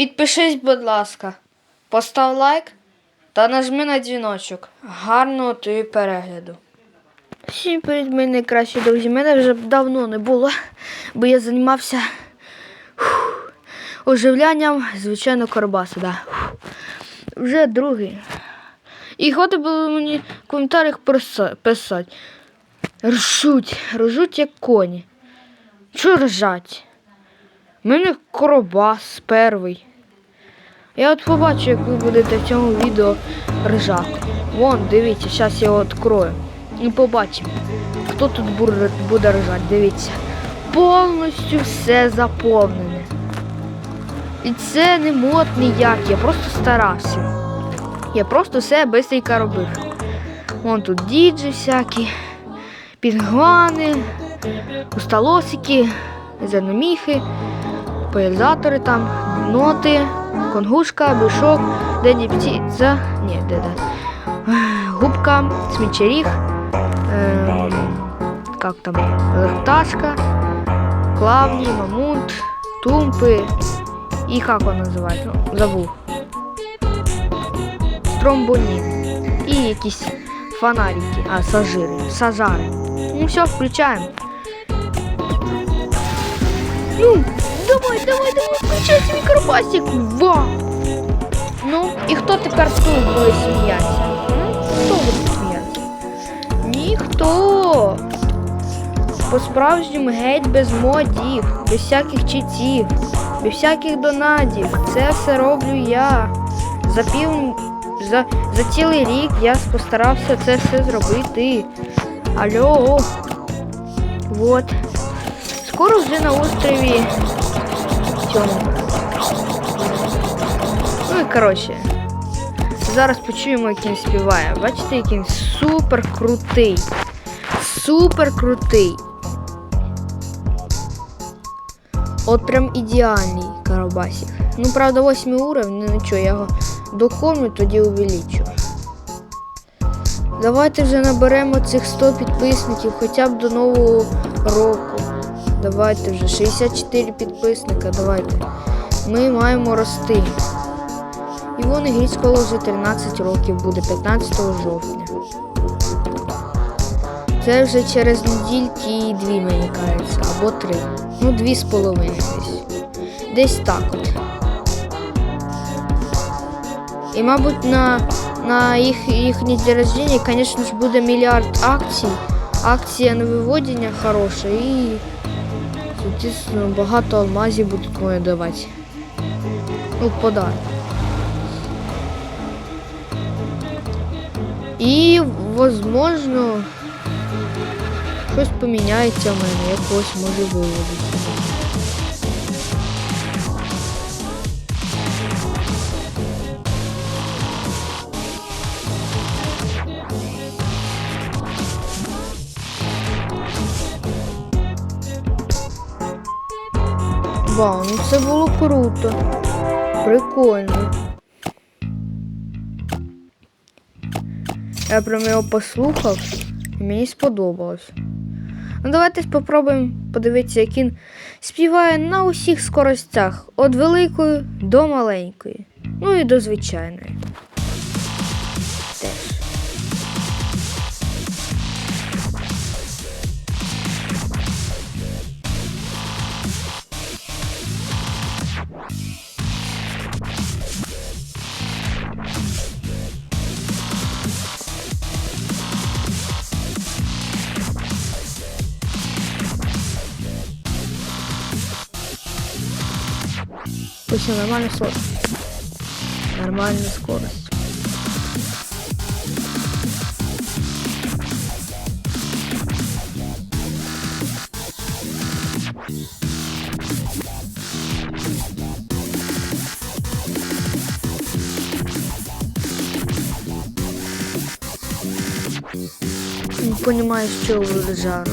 Підпишись, будь ласка, постав лайк та нажми на дзвіночок. Гарного тобі перегляду. Всім привіт, мої найкращі друзі. Мене вже давно не було, бо я займався фух, оживлянням, звичайно, Карбаса. Да. Вже другий. І хоти було мені в коментарях писати. Ржуть, ржуть як коні. Чого ржать? У мене коробас перший. Я от побачу, як ви будете в цьому відео ржати. Вон, дивіться, зараз я його відкрою. І побачимо, хто тут буде, ржати. Дивіться. Повністю все заповнене. І це не мод ніякий, я просто старався. Я просто все бистренько робив. Вон тут діджі всякі, пінгвани, усталосики, зерноміхи, паялізатори там, ноти, конгушка, бишок, дені птиця, ні, де. Губка, смічеріг, ем, как там, лехташка, клавні, мамонт, тумпи і як воно називається? Ну, забув. Тромбонін. І якісь фонарики, а, сажири, сажари. Ну все, включаємо. Ну, давай, давай, давай, включай свій карбасик. Ва! Ну, і хто тепер тут буде сміятися? Хто буде сміятися? Ніхто. По-справжньому геть без модів, без всяких читів, без всяких донатів. Це все роблю я. За пів за, за цілий рік я постарався це все зробити. Алло. Вот. Скоро вже на острові Ну і коротше. Зараз почуємо, як він співає. Бачите, який він супер крутий. Супер крутий. От прям ідеальний карабасик. Ну, правда, 8 уровень, ну нічого, я його докормлю, тоді увеличу. Давайте вже наберемо цих 100 підписників хоча б до нового року. Давайте вже 64 підписника, давайте. Ми маємо рости. І вон Гріцьколо вже 13 років буде 15 жовтня. Це вже через недільки дві, мені кажеться, або три. Ну, дві з половиною десь. Десь так от. І, мабуть, на, на їх, їхній день рождения, звісно ж, буде мільярд акцій. Акція на виводення хороша і, звісно, багато алмазів будуть кому давати. Ну, подарок. І, возможно, щось поміняється в мене, якось може виводити. Вау, ну це було круто. Прикольно. Я прям його послухав і мені сподобалось. Ну давайте спробуємо подивитися, як він співає на усіх скоростях, від великої до маленької. Ну і до звичайної. Точно нормальная скорость. Нормальная скорость. Не понимаю, с чего вы жару.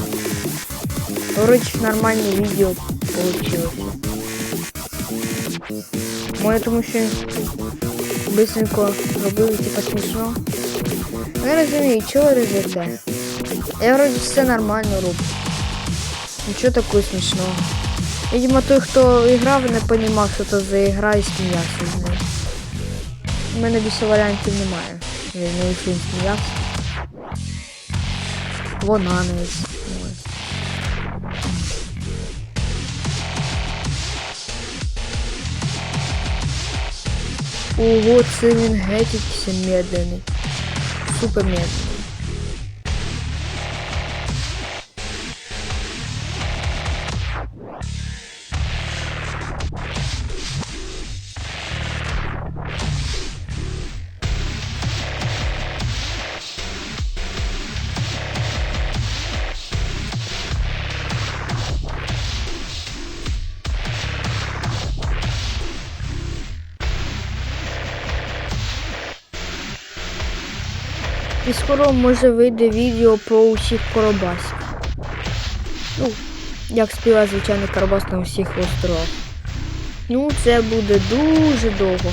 Вроде нормальное видео получилось. Може, тому що бисенько робив, типа смішно. Не розумію, чого режете. Я вроді все нормально роблю. Нічого такого смішного. Видимо, той, хто грав, не розумів, що це за ігра і сміявся з нею. У мене більше варіантів немає. Я не він сміявся. Вона не Ого, це він геть медленний. Супер медленний. І скоро може вийде відео про усіх коробасів. Ну, як співає звичайний карабас на усіх островах. Ну, це буде дуже довго.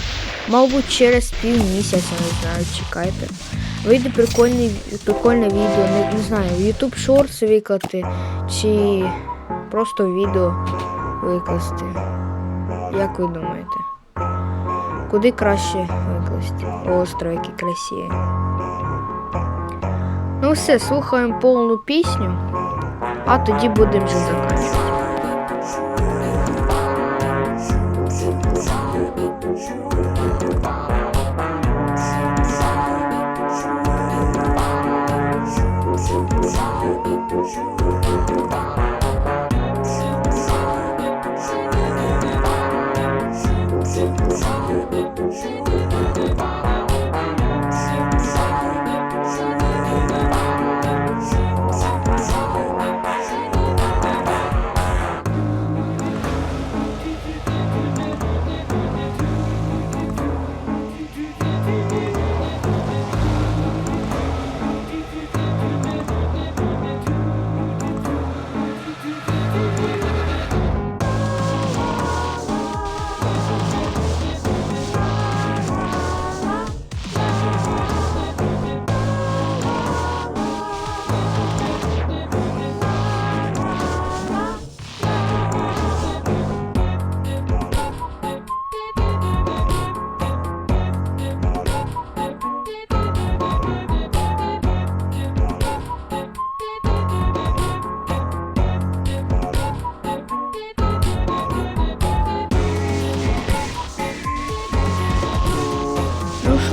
Мабуть, через півмісяця, не знаю, чекайте. Вийде прикольний, прикольне відео, не, не знаю, YouTube Shorts виклати чи просто відео викласти. Як ви думаєте? Куди краще викласти? Остров, який красивий. Ну все, слухаємо повну пісню, а тоді будемо вже закінчувати.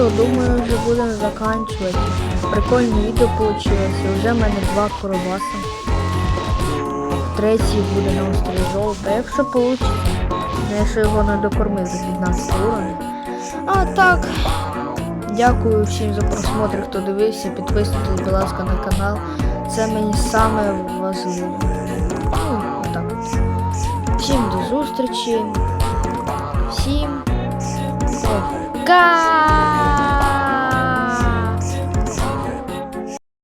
Ну що, думаю, вже будемо закінчувати. Прикольне відео вийшло. Вже в мене два коробаса. Третій буде на острові Золота. Якщо вийде, якщо його не докормив за 15 уровень. А так. Дякую всім за просмотр, хто дивився. Підписуйтесь, будь ласка, на канал. Це мені саме важливе. Ну, отак. Всім до зустрічі. Всім Tchau!